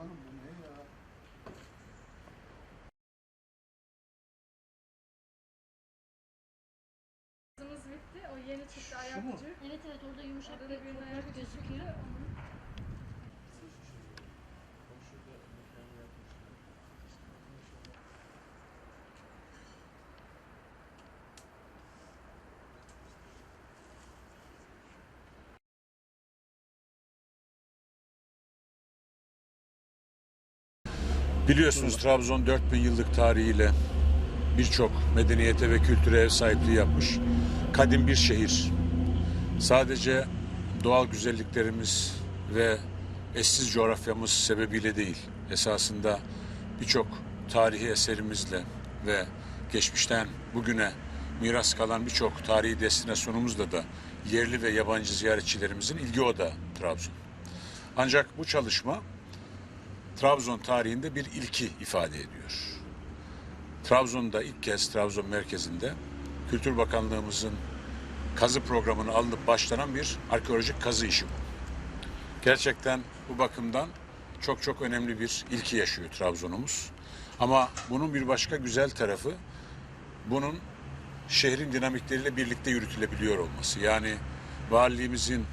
Başkanım bu ne ya? Kızımız bitti. O yeni çıktı mu? ayakçı. Evet evet orada yumuşak Orada bir bir ayak gözüküyor. Onu Biliyorsunuz Trabzon 4000 yıllık tarihiyle birçok medeniyete ve kültüre ev sahipliği yapmış kadim bir şehir. Sadece doğal güzelliklerimiz ve eşsiz coğrafyamız sebebiyle değil, esasında birçok tarihi eserimizle ve geçmişten bugüne miras kalan birçok tarihi destinasyonumuzla da yerli ve yabancı ziyaretçilerimizin ilgi odağı Trabzon. Ancak bu çalışma Trabzon tarihinde bir ilki ifade ediyor. Trabzon'da ilk kez Trabzon merkezinde Kültür Bakanlığımızın kazı programına alınıp başlanan bir arkeolojik kazı işi bu. Gerçekten bu bakımdan çok çok önemli bir ilki yaşıyor Trabzon'umuz. Ama bunun bir başka güzel tarafı bunun şehrin dinamikleriyle birlikte yürütülebiliyor olması. Yani valiliğimizin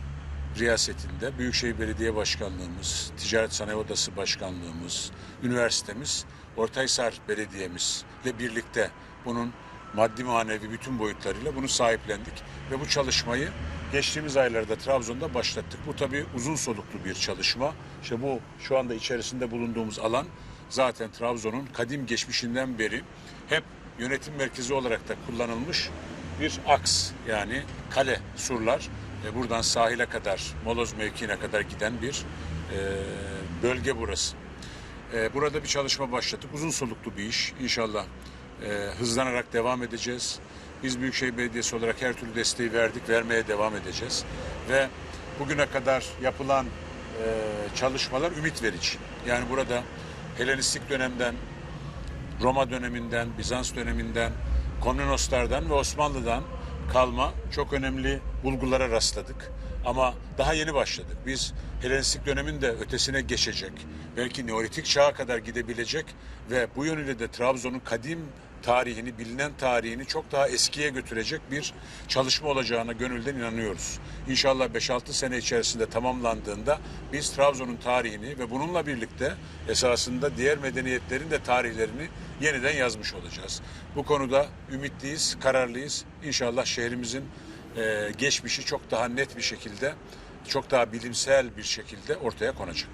riyasetinde Büyükşehir Belediye Başkanlığımız, Ticaret Sanayi Odası Başkanlığımız, üniversitemiz, Ortaysar Belediye'mizle birlikte bunun maddi manevi bütün boyutlarıyla bunu sahiplendik ve bu çalışmayı geçtiğimiz aylarda Trabzon'da başlattık. Bu tabii uzun soluklu bir çalışma. İşte bu şu anda içerisinde bulunduğumuz alan zaten Trabzon'un kadim geçmişinden beri hep yönetim merkezi olarak da kullanılmış bir aks yani kale surlar ve buradan sahile kadar Moloz mevkiine kadar giden bir e, bölge burası. E, burada bir çalışma başlattık. Uzun soluklu bir iş. İnşallah e, hızlanarak devam edeceğiz. Biz Büyükşehir Belediyesi olarak her türlü desteği verdik, vermeye devam edeceğiz. Ve bugüne kadar yapılan e, çalışmalar ümit verici. Yani burada Helenistik dönemden Roma döneminden, Bizans döneminden, Komnenoslardan ve Osmanlı'dan kalma çok önemli bulgulara rastladık. Ama daha yeni başladık. Biz Helenistik dönemin de ötesine geçecek, belki Neolitik çağa kadar gidebilecek ve bu yönüyle de Trabzon'un kadim tarihini, bilinen tarihini çok daha eskiye götürecek bir çalışma olacağına gönülden inanıyoruz. İnşallah 5-6 sene içerisinde tamamlandığında biz Trabzon'un tarihini ve bununla birlikte esasında diğer medeniyetlerin de tarihlerini yeniden yazmış olacağız. Bu konuda ümitliyiz, kararlıyız. İnşallah şehrimizin e, geçmişi çok daha net bir şekilde, çok daha bilimsel bir şekilde ortaya konacak.